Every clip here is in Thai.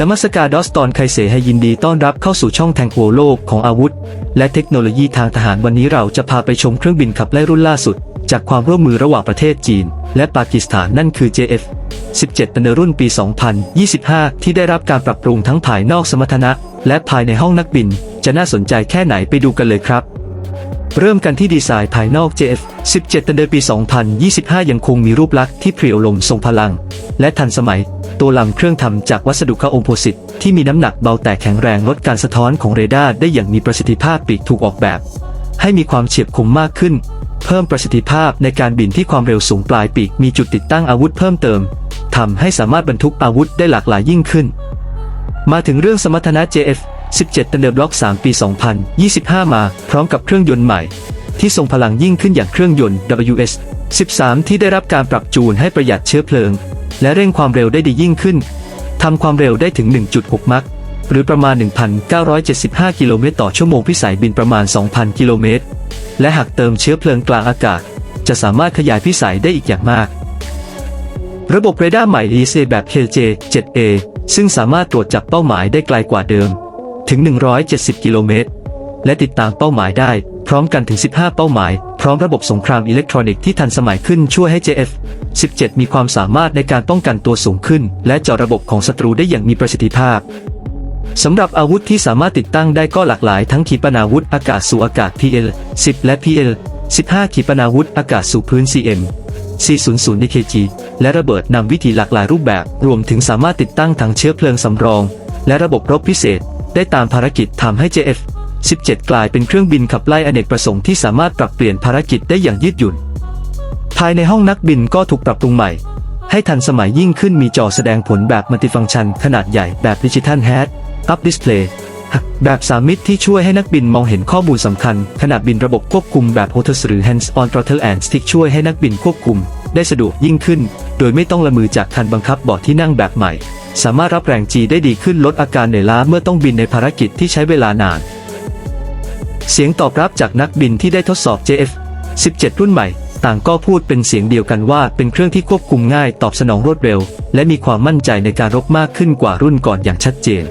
นมัสการดอสตอนไคเซให้ยินดีต้อนรับเข้าสู่ช่องแทงโวโลกของอาวุธ และเทคโนโลยีทางทหารวันนี้เราจะพาไปชมเครื่องบินขับไล่รุ่นล่าสุด จากความร่วมมือระหว่างประเทศจีน และปากีสถานนั่นคือ JF 17 เป็นรุ่นปี 2025 ที่ได้รับการปรับปรุงทั้งภายนอกสมรรถนะ และภายในห้องนักบิน จะน่าสนใจแค่ไหนไปดูกันเลยครับเริ่มกันที่ดีไซน์ภายนอก JF 17 ตันเดอร์ปี 2025 ยังคงมีรูปลักษณ์ที่เพรียวลมทรงพลัง และทันสมัย ตัวลำเครื่องทำจากวัสดุคาโอมโพสิตที่มีน้ำหนักเบาแต่แข็งแรงลดการสะท้อนของเรดาร์ได้อย่างมีประสิทธิภาพปีกถูกออกแบบ ให้มีความเฉียบคมมากขึ้น เพิ่มประสิทธิภาพในการบินที่ความเร็วสูงปลายปีกมีจุดติดตั้งอาวุธเพิ่มเติมทำให้สามารถบรรทุกอาวุธได้หลากหลายยิ่งขึ้น มาถึงเรื่องสมรรถนะ JF 17 Thunder Block 3 ปี 2025 มา พร้อมกับเครื่องยนต์ใหม่ ที่ทรงพลังยิ่งขึ้นอย่างเครื่องยนต์ WS 13 ที่ได้รับการปรับจูนให้ประหยัดเชื้อเพลิง และเร่งความเร็วได้ดียิ่งขึ้น ทำความเร็วได้ถึง 1.6 มัคหรือประมาณ 1,975 กิโลเมตรต่อชั่วโมงพิสัยบินประมาณ 2,000 กิโลเมตร และหากเติมเชื้อเพลิงกลางอากาศ จะสามารถขยายพิสัยได้อีกอย่างมาก ระบบเรดาร์ใหม่ EC แบบ KJ-7A ซึ่งสามารถตรวจจับเป้าหมายได้ไกลกว่าเดิม ถึง 170 กิโลเมตร และติดตามเป้าหมายได้ พร้อมกันถึง 15 เป้าหมาย พร้อมระบบสงครามอิเล็กทรอนิกส์ที่ทันสมัยขึ้นช่วยให้ JF 17 มีความสามารถในการป้องกันตัวสูงขึ้น และเจาะระบบของศัตรูได้อย่างมีประสิทธิภาพสำหรับอาวุธที่สามารถติดตั้งได้ก็หลากหลายทั้งขีปนาวุธอากาศสู่อากาศ PL 10 และ PL 15 ขีปนาวุธอากาศสู่พื้น CM 400 DKG และระเบิดนำวิธีหลากหลายรูปแบบ รวมถึงสามารถติดตั้งถังเชื้อเพลิงสำรอง และระบบรบพิเศษ ได้ตามภารกิจทำให้ JF 17 กลายเป็นเครื่องบินขับไล่อเนกประสงค์ที่สามารถปรับเปลี่ยนภารกิจได้อย่างยืดหยุ่น ภายในห้องนักบินก็ถูกปรับปรุงใหม่ ให้ทันสมัยยิ่งขึ้นมีจอแสดงผลแบบมัลติฟังก์ชัน ขนาดใหญ่แบบดิจิทัลแฮดอัพดิสเพลย์แบบสามมิติที่ช่วยให้นักบินมองเห็นข้อมูลสำคัญ ขณะบินระบบควบคุมแบบ HOTAS หรือ Hands on Throttle and Stick ช่วยให้นักบินควบคุม ได้สะดวกยิ่งขึ้น โดยไม่ต้องละมือจากคันบังคับเบาะที่นั่งแบบใหม่ สามารถรับแรงจีได้ดีขึ้นลดอาการเหนื่อยล้าเมื่อต้องบินในภารกิจที่ใช้เวลานาน เสียงตอบรับจากนักบินที่ได้ทดสอบ JF 17 รุ่นใหม่ ต่างก็พูดเป็นเสียงเดียวกันว่าเป็นเครื่องที่ควบคุมง่ายตอบสนองรวดเร็ว และมีความมั่นใจในการรบมากขึ้นกว่ารุ่นก่อนอย่างชัดเจน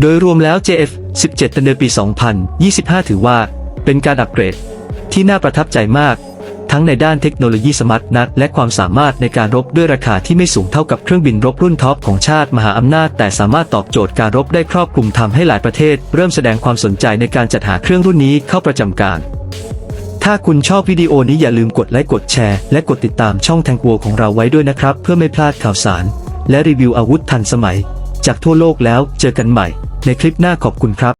โดยรวมแล้ว JF 17ตันเดอร์ปี 2025 ถือว่า เป็นการอัปเกรด ที่น่าประทับใจมาก ทั้งในด้านเทคโนโลยีสมาร์ทนัทและความสามารถในการรบด้วยราคาที่ไม่สูงเท่ากับเครื่องบินรบรุ่นท็อปของชาติมหาอำนาจ แต่สามารถตอบโจทย์การรบได้ครอบคลุมทำให้หลายประเทศ เริ่มแสดงความสนใจในการจัดหาเครื่องรุ่นนี้เข้าประจำการ ถ้าคุณชอบวิดีโอนี้อย่าลืมกดไลค์กดแชร์และกดติดตามช่องแทงกัวของเราไว้ด้วยนะครับ เพื่อไม่พลาดข่าวสาร และรีวิวอาวุธทันสมัย จากทั่วโลกแล้วเจอกันใหม่ ในคลิปหน้าขอบคุณครับ